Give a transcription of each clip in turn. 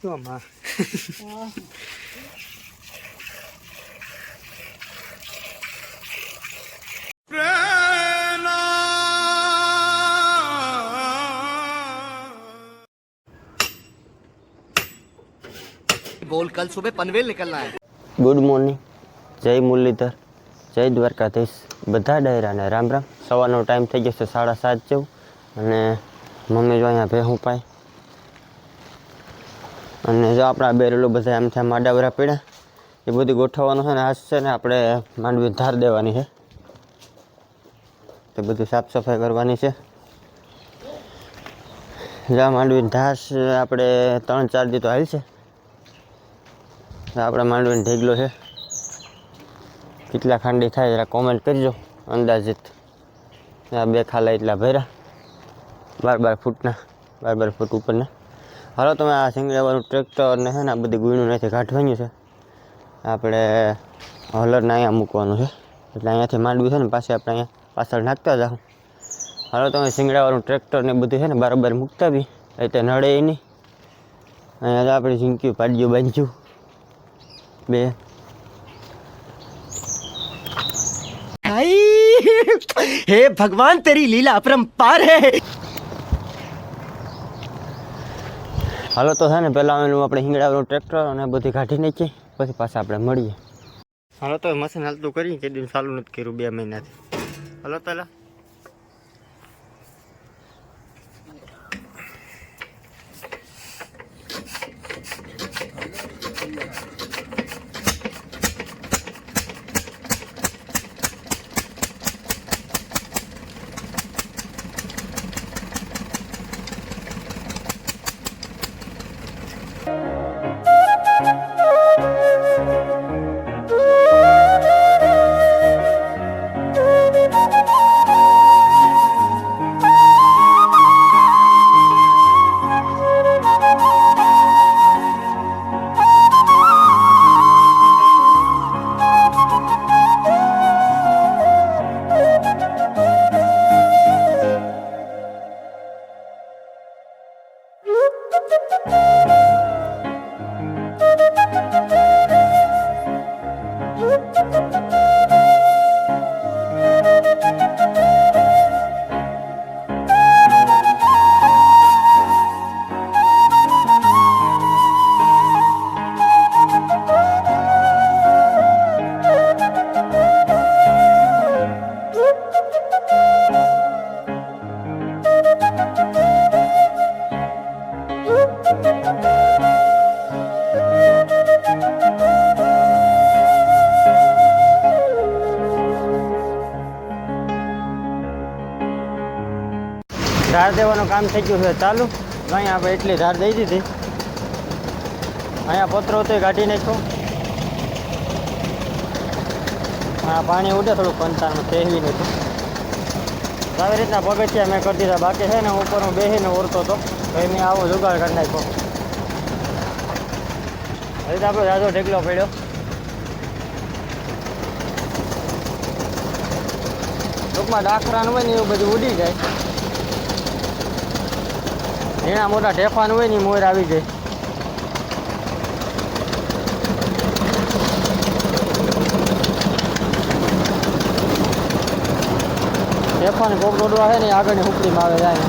તો માં बोल कल सुबह पनवेल निकलना है ગુડ મોર્નિંગ જય મુરલીધર જય દ્વારકાધીશ બધા ડાયરાને રામ રામ સવારનો ટાઈમ થઈ ગયો છે સાડા સાત જેવું અને મમ્મી જો અહીંયા ભેહું પાય અને જો આપણા બેરેલું બધા એમ થયા માડાવરા પડ્યા એ બધું ગોઠવવાનું છે ને, આજ છે ને આપણે માંડવી ધાર દેવાની છે. તો બધું સાફ સફાઈ કરવાની છે. જ્યાં માંડવી ધાસ આપણે ત્રણ ચાર દી તો હાલ છે. આપણા માંડવીનો ઢેગલો છે. કેટલા ખાંડી થાય જરા કોમેન્ટ કરજો, અંદાજિત. આ બે ખાલા એટલા ભર્યા, બાર બાર ફૂટના, બાર બાર ફૂટ ઉપરના. હાલો તમે આ સિંગડાવાળું ટ્રેક્ટર ને છે ને આ બધી ગુણું નથી કાઢવાનું છે આપણે હલરને અહીંયા મૂકવાનું છે એટલે અહીંયાથી માંડવી છે ને પાછી આપણે અહીંયા પાછળ નાખતા જાઉં હાલો તમે સિંગડાવાળું ટ્રેક્ટર ને બધું છે ને બરાબર મૂકતા બી એટલે નડે ય નહીં અહીંયા તો આપણે ઝીંક્યું પાડ્યું બાંધ્યું બે हे भगवान तेरी लीला अपरंपार है હાલો તો છે ને, પહેલાં એનું આપણે હિંગડાવાળું ટ્રેક્ટર અને બધી કાઢી નાખીએ, પછી પાછા આપણે મળીએ. હાલો તો મશીન હાલતું કરી કે દિન ચાલુ નથી કર્યું, બે મહિનાથી. હાલો તો કામ થઈ ગયું છે. ચાલુ અહીંયા આપણે એટલી ધાર દઈ દીધી. અહીંયા પથરો તો કાઢી નાખ્યો. હા પાણી ઉડે થોડુંક કંતારમાં કહેવી નથી તો આવી રીતના પગથિયા મેં કરી દીધા. બાકી છે ને ઉપર હું બેસીને ઓરતો હતો. એ મેં આવો જુગાડ કરી નાખ્યો. હવે આપણો જાજો ઢેકલો પડ્યો. ટૂંકમાં ડાખરાનું હોય ને, એવું બધું ઉડી જાય. ઝીણા મોટા ઢેફાન હોય ને મોર આવી જાય. ઢેફાન કોક દોડવા છે ને આગળની હુકડીમાં આવે જાય.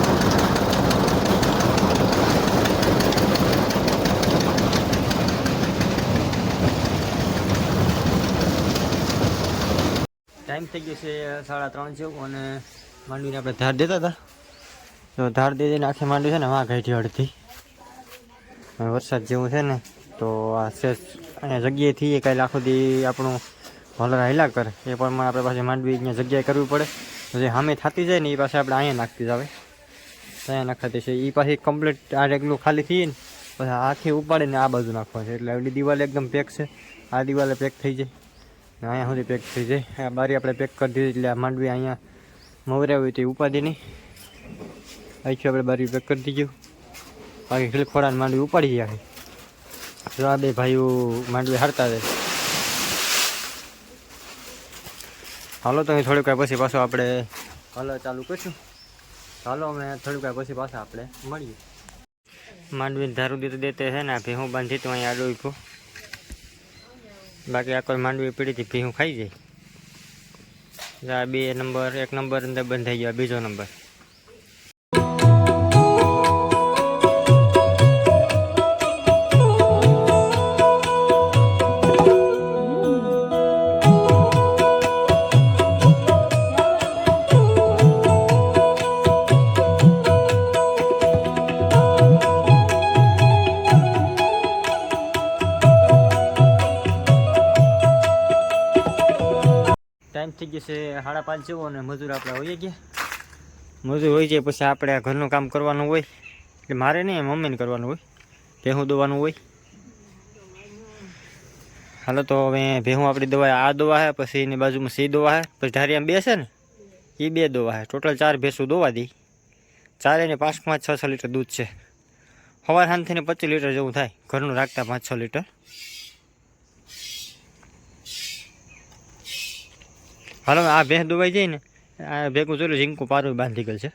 ટાઈમ થઈ ગયો છે, સાડા ત્રણ જેવું અને માંડવીને આપણે ધાર દેતા હતા. તો ધાર દે દઈને આખી માંડવી છે ને વાં કાઢી અડધી. વરસાદ જેવું છે ને, તો આ શેષ જગ્યાએથી કાંઈ આખો દી આપણું હોલર હેલા કરે. એ પણ આપણે પાસે માંડવી અહીંયા જગ્યાએ કરવી પડે. જે સામે થતી જાય ને એ પાસે આપણે અહીંયા નાખતી જ આવે. અહીંયા નાખાતી છે. એ પાછી કમ્પ્લીટ આ રેગલું ખાલી થઈએ ને, પછી આખી ઉપાડીને આ બાજુ નાખવા છે. એટલે આવડી દિવાલ એકદમ પેક છે. આ દિવાલે પેક થઈ જાય. ને અહીંયા સુધી પેક થઈ જાય. આ બારી આપણે પેક કરી દીધી એટલે આ માંડવી અહીંયા મવરાવી હતી તો એ ઉપાધિ નહીં આખી આપણે બારી પેક કરી દીધું બાકી ખીલખોડાને માંડવી ઉપાડી ગયા જો આ બે ભાઈઓ માંડવી હારતા જાય હાલો તો અહીં થોડીક વાર પછી પાછો આપણે હાલો, ચાલુ કરીશું. હાલો, અમે થોડીક વાર પછી પાછા આપણે મળીએ. માંડવીને ધારું દીધું દેતે છે ને, આ ભેહું બાંધી તો અહીંયા આડો ઊભો. બાકી આ કોઈ માંડવી પીડીથી ભેહું ખાઈ જાય આ બે નંબર, એક નંબર અંદર બંધાઈ ગયો, આ બીજો નંબર. ટાઈમ થઈ ગયો છે, સાડા પાંચ જેવો અને મજૂર આપણે હોઈએ ગયા. મજૂર હોય જાય પછી આપણે આ ઘરનું કામ કરવાનું હોય. એટલે મારે નહીં મમ્મીને કરવાનું હોય. ભેહું દોવાનું હોય. હાલો તો હવે ભેહું આપણી દવા, આ દવા છે પછી એની બાજુમાં સી દવા છે પછી ઢારિયામાં બે છે ને એ બે દવા છે ટોટલ ચાર ભેંસું દોવા દી. ચારે ને પાંચ પાંચ, છ છ લીટર દૂધ છે. સવાર સાંજથી પચીસ લીટર જેવું થાય. ઘરનું રાખતા પાંચ, છ લીટર. હાલો, આ ભેંસ દુવાઈ જાય ને, આ ભેગું જોયું ઝીંકું પારું બાંધી ગયેલ છે.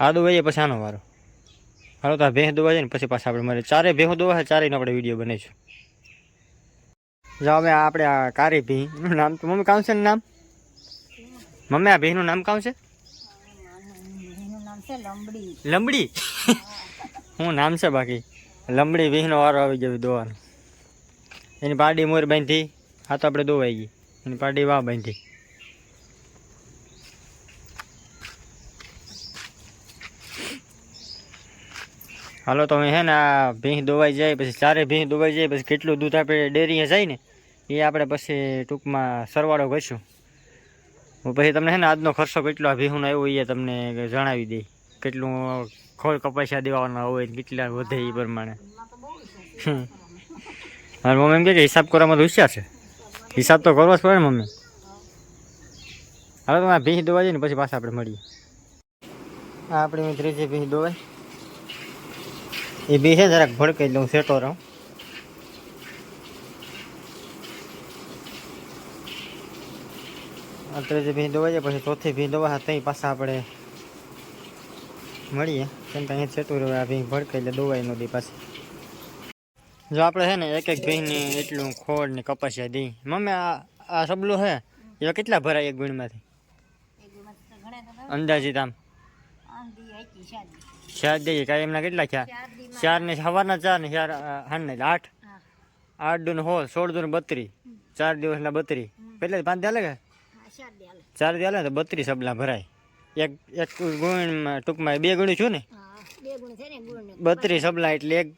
આ દુવાઈએ પછી આનો વારો. હાલો, તો આ ભેંસ દુબાઈ જાય ને, પછી પાછા આપણે મારે ચારે ભેહું દુવા છે ચારેયનો આપણે વીડિયો બનાવીશું. જો હવે આ આપણે આ કારી ભીનું નામ, તો મમ્મી, કામ છે ને નામ? મમ્મી, આ ભીનું નામ કામ છે? લંબડી. શું નામ છે બાકી? લંબડી વીહનો વારો આવી ગયો દોવાનો. એની પાડી મોર બાંધી. આ તો આપણે દોવાઈ ગઈ. એની પાડી વાહ બાંધી. હાલો, તો હે ને આ ભીંસ દોવાઈ જાય, પછી ચારે ભીંસ દોવાઈ જાય, પછી કેટલું દૂધ આપણે ડેરીએ જાય ને, એ આપણે પછી ટૂંકમાં સરવાળો કરીશું. પછી તમને હે ને આજનો ખર્ચો કેટલો આ ભીહુંનો આવ્યો એ તમને જણાવી દઈ. કેટલું ખોળ કપાસા દેવાના હોય કેટલા વધે એ પ્રમાણે. મારી મમ્મી એમ કે હિસાબ કરવામાં તો હોશિયાર છે. હિસાબ તો કરવો જ પડે ને મમ્મી? હવે આ ભીંસ દોવા જઈએ ને પછી પાછા આપણે મળીએ. આ આપણી ત્રીજી ભીંસ દોવાય એ બી છે, જરાક ભડકાઈ દઉં સેટો રહું. ત્રીજી ભીંસ દોવાઈ જાય, પછી ચોથી ભીંસ દોવા ત્યાં પાછા આપણે મળીએ. કેમ કે અહીંયા છેટું રહ્યું આ ભીંસ ભડકાઈ એટલે દોવાઈ ન દે પાછી. જો આપણે છે ને એક એક ભીની એટલું ખોળ ને કપાસિયા દઈ મમ્મી આ આ સબલું છે? એ કેટલા ભરાય એક ગુણમાંથી. અંદાજિત આમ. ચાર દઈએ. કાંઈ એમના કેટલા ચાર ચાર ને સવારના ચાર ને ચાર હાન ને આઠ. આઠ દુ હો સોળ દૂન બત્રીસ. ચાર દિવસના બત્રી પહેલે પાંચ દે કે? ચાર દી ને તો બત્રીસ સબલા ભરાય. એક એક ગુણમાં ટૂંકમાં બે ગુણી છું ને? હા, બે ગુણ છે ને ગુણ ને બત્રીસ સબલા એટલે એક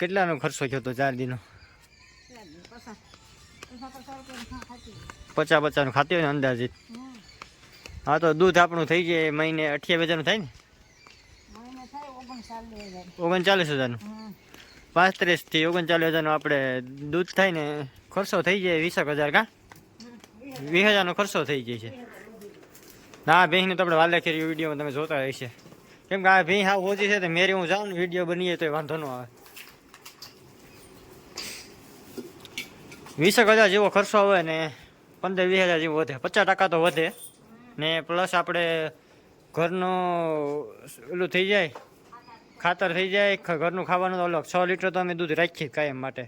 કેટલાનો ખર્ચો થયો હતો ચાર દિનો. પચાસ પચાસનું ખાતી હોય ને અંદાજિત હા, તો દૂધ આપણું થઈ જાય મહિને અઠ્યાવીસ હજારનું થાય ને ઓગણચાલીસ હજાર. ઓગણચાલીસ હજારનું. પાંત્રીસથી ઓગણચાલીસ હજારનું આપણે દૂધ થાય ને ખર્ચો થઈ જાય વીસેક હજાર કાં વીસ હજારનો ખર્ચો થઈ જાય છે ના ભેંસને તો આપણે વાલેખેરી વિડીયોમાં તમે જોતા હશે કેમ કે આ ભેંસ હા ઓછી છે, તો મેરી હું જાઉં ને વીડિયો બનીએ તો વાંધો ન આવે વીસેક હજાર જેવો ખર્ચો હોય ને પંદર વીસ હજાર જેવો વધે. પચાસ ટકા તો વધે. ને પ્લસ આપણે ઘરનું ઓલું થઈ જાય ખાતર થઈ જાય ઘરનું ખાવાનું તો અલગ. છ લીટર તો અમે દૂધ રાખીએ કાયમ માટે.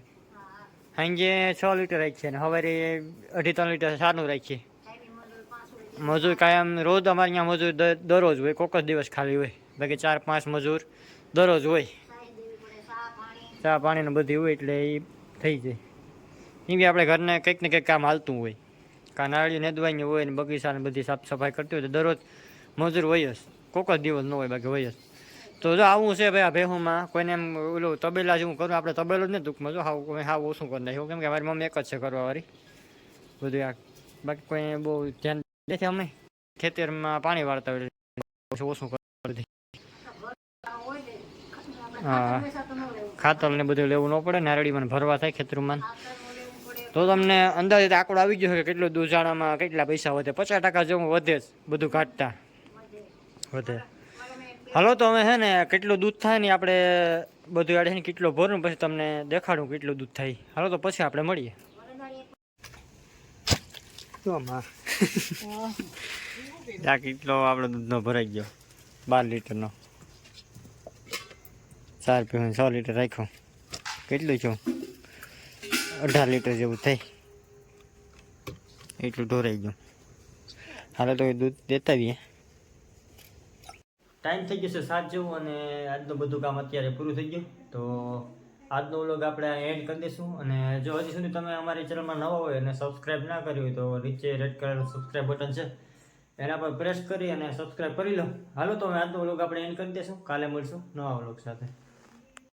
સાંજે છ લીટર રાખીએ ને સવારે અઢી ત્રણ લીટર સારું રાખીએ. મજૂર કાયમ રોજ અમારે અહીંયા મજૂર દરરોજ હોય કોક જ દિવસ ખાલી હોય. બાકી ચાર પાંચ મજૂર દરરોજ હોય. ચા પાણી ને બધી હોય એટલે એ થઈ જાય. એમ બી આપણે ઘરને કંઈક ને કંઈક કામ હાલતું હોય. કાં નાળીઓ નેદવાની હોય ને બગીચા ને બધી સાફ સફાઈ કરતી હોય તો દરરોજ મજૂર હોય જ. કોક જ દિવસ ન હોય બાકી હોય જ. તો જો આવું છે ભાઈ આ ભેહુમાં, કોઈને એમ ઓલું તબેલા જેવું કરું, આપણે તબેલો જ ને દુઃખમાં જો હાવ હાવ ઓછું કરી નાખ્યું. કેમ કે મારી મમ્મી એક જ છે કરવાવાળી બધું આ બાકી કોઈ બહુ ધ્યાન નથી અમે. ખેતરમાં પાણી વાળતા હોય ઓછું કરી હા. ખાતર ને બધું લેવું ન પડે. નારળીમાં ભરવા થાય ખેતરમાં. તો તમને અંદાજે આંકડો આવી ગયો કે કેટલું દૂધાણામાં કેટલા પૈસા વધે? પચાસ ટકા જેવું વધે જ બધું કાઢતા વધે. હાલો, તો અમે છે ને કેટલું દૂધ થાય ને આપણે બધું આડે ને કેટલો ભરું પછી તમને દેખાડું કેટલું દૂધ થાય. હાલો, તો પછી આપણે મળીએ. આ? કેટલો આપણો દૂધનો ભરાઈ ગયો? બાર લીટરનો. ચાર પીવું સો લીટર રાખ્યું. કેટલું છું અઢાર લીટર જેવું થાય. એટલું ઢોરાઈ ગયું. હાલો તો દૂધ દેતા આવીએ. ટાઈમ થઈ ગયો છે સાત જેવું અને આજનું બધું કામ અત્યારે પૂરું થઈ ગયું. તો આજનો વ્લોગ આપણે એન્ડ કરી દઈશું. અને જો હજી સુધી તમે અમારી ચેનલમાં નવા હોય અને સબસ્ક્રાઈબ ના કર્યું હોય તો નીચે રેડ કલરનું સબસ્ક્રાઈબ બટન છે. એના પર પ્રેસ કરી અને સબસ્ક્રાઈબ કરી લો. હાલો તો હવે આજનો વ્લોગ આપણે એન્ડ કરી દઈશું. કાલે મળશું નવા વ્લોગ સાથે.